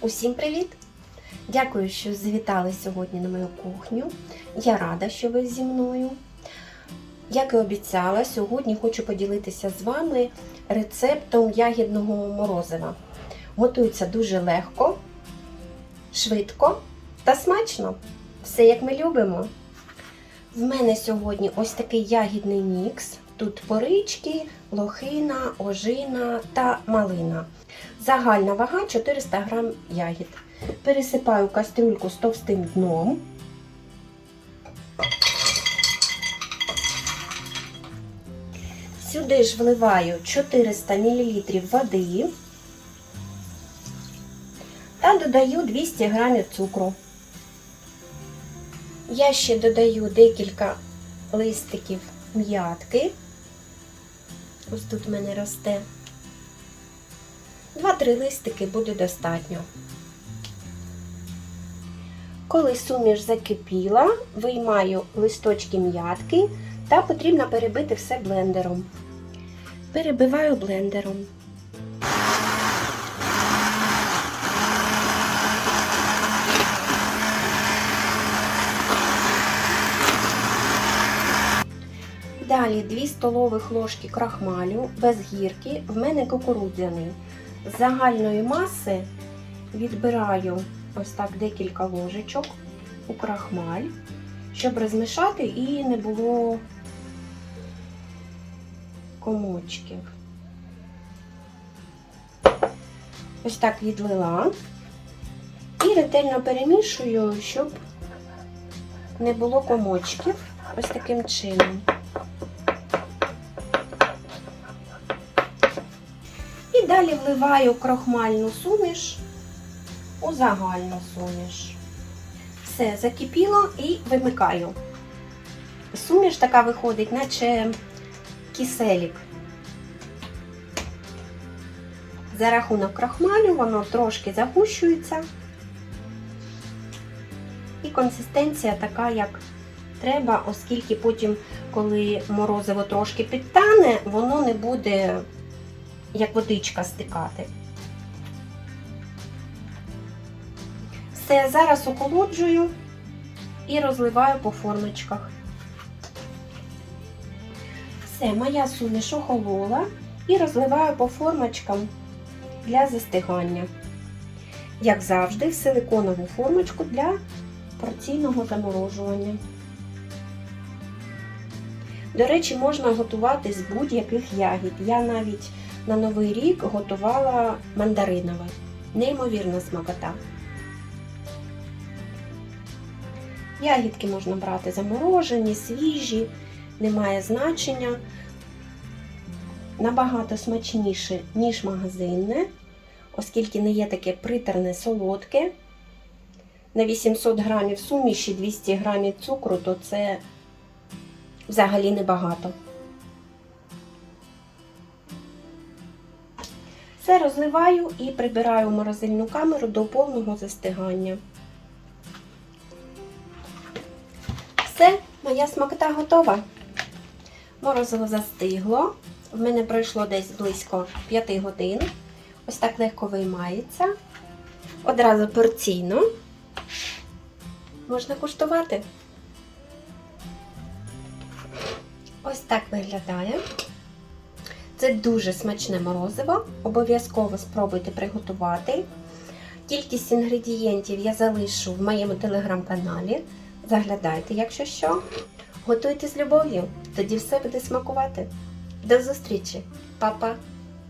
Усім привіт! Дякую, що завітали сьогодні на мою кухню. Я рада, що ви зі мною. Як і обіцяла, сьогодні хочу поділитися з вами рецептом ягідного морозива. Готується дуже легко, швидко та смачно. Все як ми любимо. В мене сьогодні ось такий ягідний мікс. Тут порички, лохина, ожина та малина. Загальна вага 400 г ягід. Пересипаю кастрюльку з товстим дном. Сюди ж вливаю 400 мл води та додаю 200 г цукру. Я ще додаю декілька листиків м'ятки. Ось тут в мене росте. Два-три листики буде достатньо. Коли суміш закипіла, виймаю листочки м'ятки та потрібно перебити все блендером. Перебиваю блендером. Далі 2 столових ложки крахмалю без гірки, в мене кукурудзяний. З загальної маси відбираю ось так декілька ложечок у крахмаль, щоб розмішати і не було комочків. Ось так відлила і ретельно перемішую, щоб не було комочків. Ось таким чином. Далі вливаю крохмальну суміш у загальну суміш. Все, закипіло і вимикаю. Суміш така виходить, наче киселік. За рахунок крохмалю воно трошки загущується. І консистенція така, як треба, оскільки потім, коли морозиво трошки підтане, воно не буде як водичка стикати. Все, зараз охолоджую і розливаю по формочках. Все, моя суміш охолола і розливаю по формочкам для застигання. Як завжди, в силиконову формочку для порційного заморожування. До речі, можна готувати з будь-яких ягід. Я навіть на Новий рік готувала мандаринове. Неймовірна смакота. Ягідки можна брати заморожені, свіжі, немає значення. Набагато смачніше, ніж магазинне, оскільки не є таке притерне солодке. На 800 грамів суміші 200 грамів цукру, то це взагалі небагато. Все розливаю і прибираю в морозильну камеру до повного застигання. Все, моя смакота готова. Морозиво застигло. В мене пройшло десь близько 5 годин. Ось так легко виймається. Одразу порційно. Можна куштувати. Ось так виглядає. Це дуже смачне морозиво. Обов'язково спробуйте приготувати. Кількість інгредієнтів я залишу в моєму телеграм-каналі. Заглядайте, якщо що. Готуйте з любов'ю, тоді все буде смакувати. До зустрічі, Па-па!